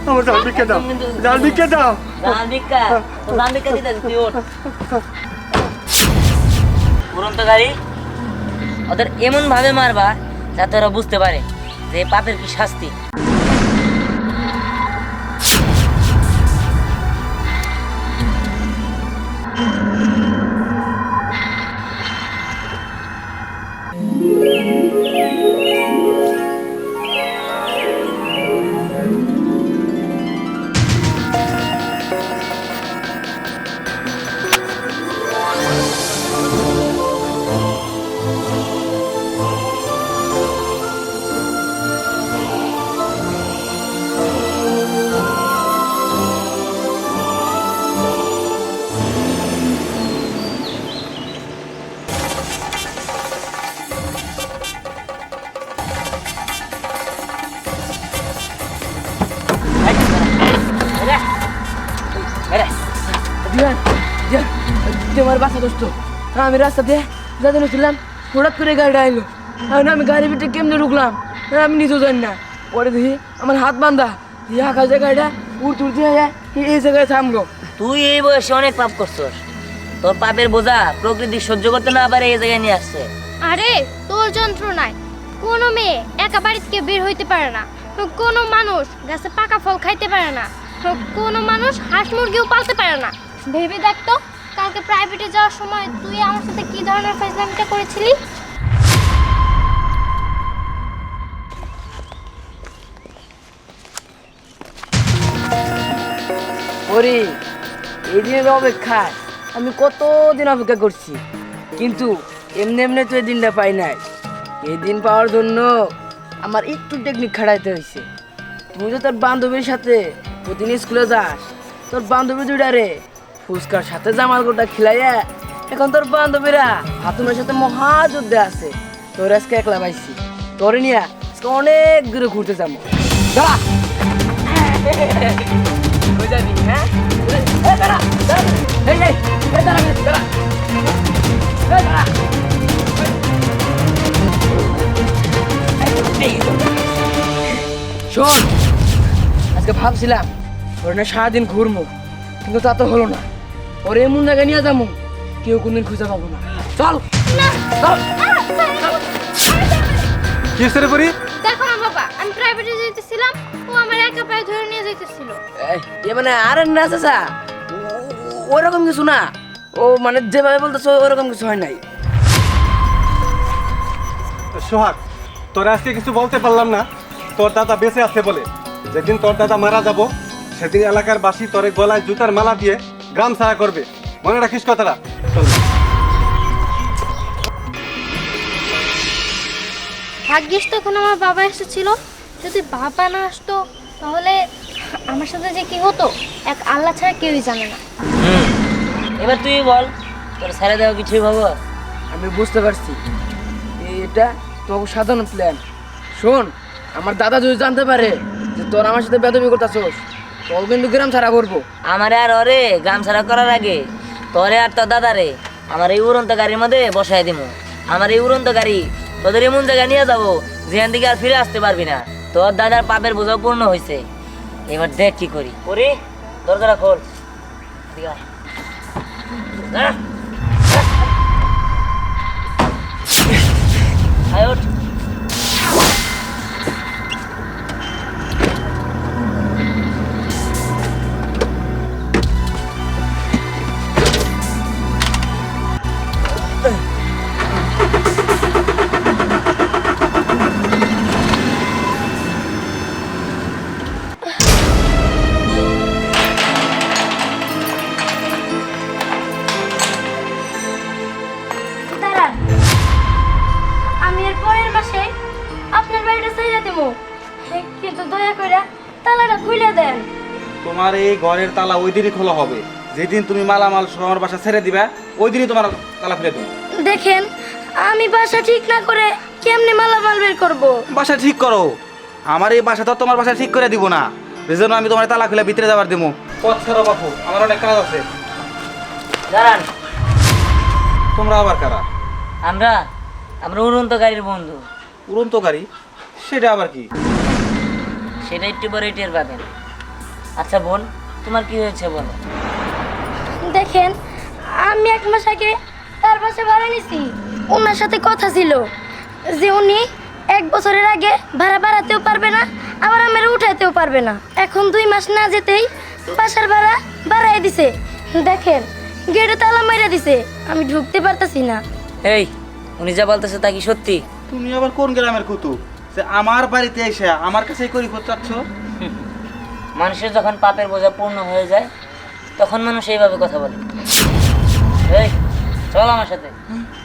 আমার বিকে দাও। বিকে দাও। দিতে তুই ওঠ। উড়ন্ত গাড়ি ওদের এমন ভাবে মারবা যাতে ওরা বুঝতে পারে যে পাপের কি শাস্তি। তোমার বাসা দোস্ত। আমি রাস্তা দিয়ে যাতে ছিলাম হঠাৎ করে গাড়িটা আইলো। এখন আমি গাড়ি ভিতরে কেমনে ঢুকলাম? আমি নিজেও জানি না। পরে দেখি আমার হাত বান্ধা। দিয়ে আকাশে গাড়িটা উড়তে উড়তে আয়া এই জায়গায় থামলো। তুই এই বয়সে অনেক পাপ করছস। তোর পাপের বোঝা প্রকৃতি সহ্য করতে না পারে এই জায়গায় নিয়ে আসছে। আরে তোর যন্ত্রণায়। কোনো মেয়ে একা বাড়ি থেকে বের হইতে পারে না। কোনো মানুষ গাছে পাকা ফল খাইতে পারে না। কোনো মানুষ হাঁস মুরগিও পালতে পারে না। ভেবে দেখ তো কালকে প্রাইভেটে যাওয়ার সময় তুই আমার সাথে কি ধরনের ফাইজলামিটা করেছিলি? ওরে, এই দিনের অপেক্ষায় আমি কতদিন অপেক্ষা করছি? কিন্তু এমনি এমনি তো এই দিনটা পাই নাই। এই দিন পাওয়ার জন্য আমার একটু টেকনিক খাড়াইতে হয়েছে তুই তো তোর বান্ধবীর সাথে প্রতিদিন স্কুলে যাস, তোর বান্ধবী দুইটা রে ফুচকার সাথে জামাল গোটা খিলাইয়া এখন তোর বান্ধবীরা হাতুমের সাথে মহাযুদ্ধে আছে। তোর আজকে একলা পাইছি। তোরে নিয়ে আজকে অনেক দূরে ঘুরতে যাব। শোন, আজকে ভাবছিলাম ওর না সারাদিন ঘুরবো কিন্তু তা তো হলো না। ওর এমন জায়গায় নিয়ে যাব? কেউ কোনদিন খুঁজে পাবো না। চল। চল। কি হয়েছে রে পরি? দেখো না বাবা আমি প্রাইভেটে যেতেছিলাম ও আমার একা পায়ে ধরে নিয়ে যাইতেছিল এ মানে আর না চাচা? ওরকম কিছু না। ও মানে যেভাবে বলতেছো ওরকম কিছু হয় নাই। সোহাগ তোরা আজকে কিছু বলতে পারলাম না। তোর দাদা বেঁচে আছে বলে। যেদিন তোর দাদা মারা যাব সেদিন এলাকার বাসী তোরে গলায় জুতার মালা দিয়ে গ্রাম ছাড়া করবে। মনে রাখিস কথাটা। ভাগ্যিস তখন আমার বাবা এসেছিল। যদি বাবা না আসতো তাহলে আমার সাথে যে কি হতো এক আল্লাহ ছাড়া কেউই জানে না। এবার তুই বল তোর ছেড়ে দেওয়া কিছুই ভাবো? আমি বুঝতে পারছি। এটা তো সাধারণ প্ল্যান শোন আমার দাদা যদি জানতে পারে যে তোর আমার সাথে বেদবি করতেছোস তো কিন্তু গ্রাম ছাড়া করব। আমারে আর ওরে গ্রাম ছাড়া করার আগে তোরে আর তোর দাদারে আমার এই উড়ন্ত গাড়ির মধ্যে বসাই দিব আমার এই উড়ন্ত গাড়ি তোদের এমন জায়গায় নিয়ে যাব যেখান থেকে আর ফিরে আসতে পারবি না। তোর দাদার পাপের বোঝা পূর্ণ হয়েছে এবার দেখ কি করি। করি দরজাটা খোল। আয়। দাঁড়া। আয় ওঠ। তোমার এই ঘরের তালা ওই দিনই খোলা হবে। যেদিন তুমি মালামাল সহ আমার বাসা ছেড়ে দিবা ওই দিনই তোমার তালা খুলে দেবো। দেখেন আমি বাসা ঠিক না করে কেমনে মালামাল বের করব? বাসা ঠিক করো। আমার এই বাসা তো তোমার বাসা ঠিক করে দিব না। এই জন্য আমি তোমার তালা খুলে ভিতরে যাবার দেবো পথ ছাড়ো বাপু আমার অনেক কাজ আছে। দাঁড়ান। তোমরা আবার কারা? আমরা আমরা উড়ন্ত গাড়ির বন্ধু। উড়ন্ত গাড়ি? সেটা আবার কি? সেটা একটু পরে টের পাবেন আচ্ছা বোন তোমার কি হয়েছে বলো? দেখেন আমি এক মাস আগে তার পাশে ভাড়া নিছি। ওনার সাথে কথা ছিল যে উনি এক বছরের আগে ভাড়া বাড়াতেও পারবে না আবার আমার উঠাইতেও পারবে না। এখন দুই মাস না যেতেই বাসার ভাড়া বাড়াই দিছে। দেখেন গেটে তালা মাইরা দিছে। আমি ঢুকতে পারতাছি না। এই উনি যা বলতেছে তা কি সত্যি? তুমি আবার কোন গ্রামের কুতু? যে আমার বাড়িতে এসে আমার কাছেই করি চাচ্ছ মানুষের যখন পাপের বোঝা পূর্ণ হয়ে যায় তখন মানুষ এইভাবে কথা বলে চল আমার সাথে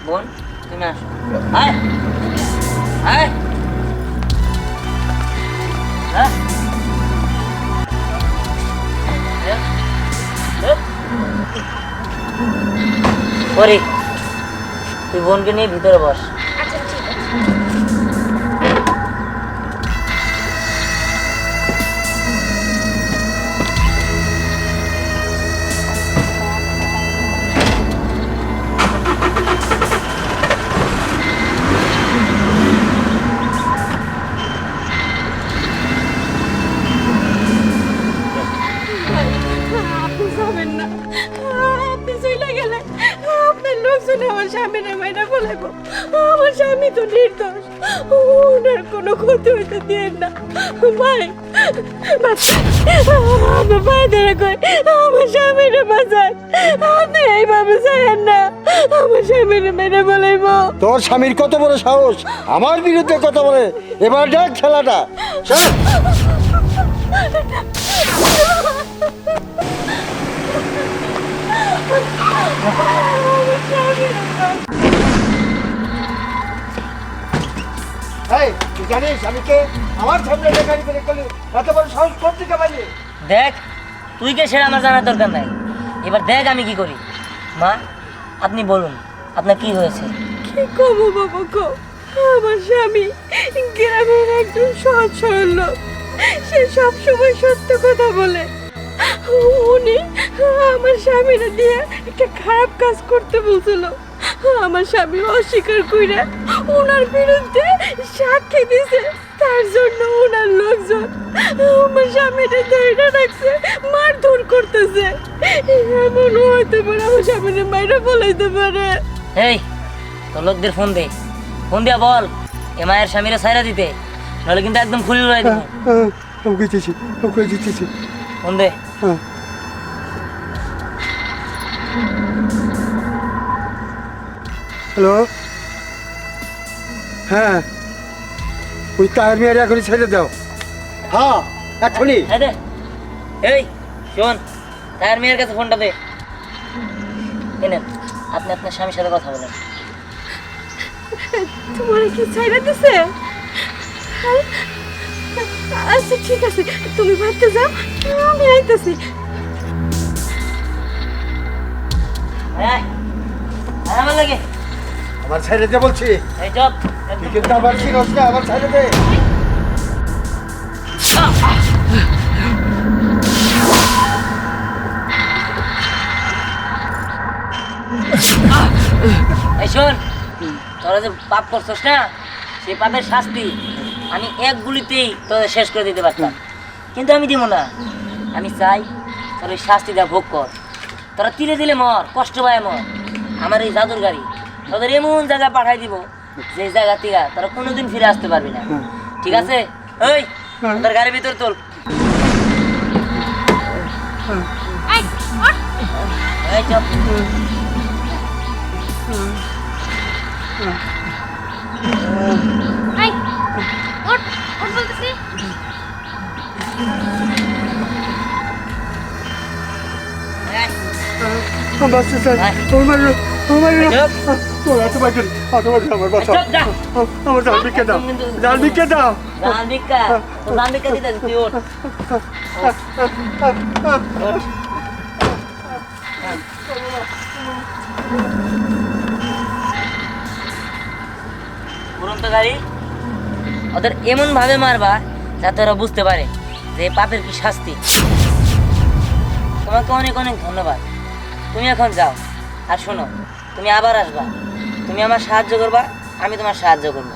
বোন তুমি আসো হ্যাঁ? তুই বোনকে নিয়ে ভিতরে বস বলাইব আমার স্বামী তো নির্দোষ। ওনার কোনো ক্ষতি হইতে দিয়েন না। ভাই আমার ভাই ধরে কই? আমার স্বামীর আপনি এইভাবে না। আমার স্বামীর মেরে বলাইব তোর স্বামীর কত বড় সাহস? আমার বিরুদ্ধে কথা বলে। এবার দেখ খেলাটা। চল। তুই জানিস আমি কে? আমার সামনে লেখারি করে করলি এত বড় সাহস করতে কে পারলি দেখ তুই কে সেটা আমার জানার দরকার নাই। এবার দেখ আমি কি করি। মা আপনি বলুন আপনার কি হয়েছে? কি কমো বাবা গো? আমার স্বামী গ্রামের একজন সহজ সরল লোক। সে সব সময় সত্য কথা বলে। উনি আমার স্বামীরা দিয়ে একটা খারাপ কাজ করতে বলছিল। আমার স্বামী অস্বীকার কইরা ওনার বিরুদ্ধে সাক্ষী দিছে। তার জন্য ওনার লোকজন আমার স্বামীটা ধরে রাখছে মারধর করতেছে। এমন হইতে পারে আমার স্বামীরা মাইরা বলাইতে পারে। এই তো লোকদের ফোন দে। ফোন দিয়া বল এ মায়ের স্বামীরা সাইরা দিতে। নাহলে কিন্তু একদম খুলে উড়াই দেবো। দিতেছি ওকে দিতেছি ফোন দে। হ্যাঁ। হ্যালো? হ্যাঁ। ওই তার মেয়ের এখনই ছেড়ে দাও। হ্যাঁ এখনই এই দে। এই শোন তার মেয়ের কাছে ফোনটা দে। এই নেন, আপনি আপনার স্বামীর সাথে কথা বলেন। তোমার কি ছাইরা দিছে? আচ্ছা ঠিক আছে তুমি ভাবতে যাও আমি আইতেছি। আয়, আয়। আয় আমার লাগে। আমার ছেড়ে দে বলছি। এই চপ তুই কিন্তু আবার চিনস না আমার ছেড়ে দে। এই শোন তোরা যে পাপ করছস না সেই পাপের শাস্তি আমি এক গুলিতেই তোদের শেষ করে দিতে পারতাম। কিন্তু আমি দিব না। আমি চাই তোর ওই শাস্তিটা ভোগ কর। তোরা তিলে দিলে মর কষ্ট পায় মর। আমার এই জাদুর গাড়ি তোদের এমন জায়গায় পাঠাই দিব যে জায়গা থেকে তোরা কোনোদিন ফিরে আসতে পারবি না। ঠিক আছে? ওই তোর গাড়ির ভিতর তোল। আমার স্যার। আমার আমার আমার। আমার জাল বিকে দাও জাল বিকে দাও। দিতে তুই ওঠ। উড়ন্ত গাড়ি? ওদের এমন ভাবে মারবা যাতে ওরা বুঝতে পারে যে পাপের কি শাস্তি। তোমাকে অনেক অনেক ধন্যবাদ। তুমি এখন যাও আর শোনো তুমি আবার আসবা। তুমি আমার সাহায্য করবা আমি তোমার সাহায্য করব।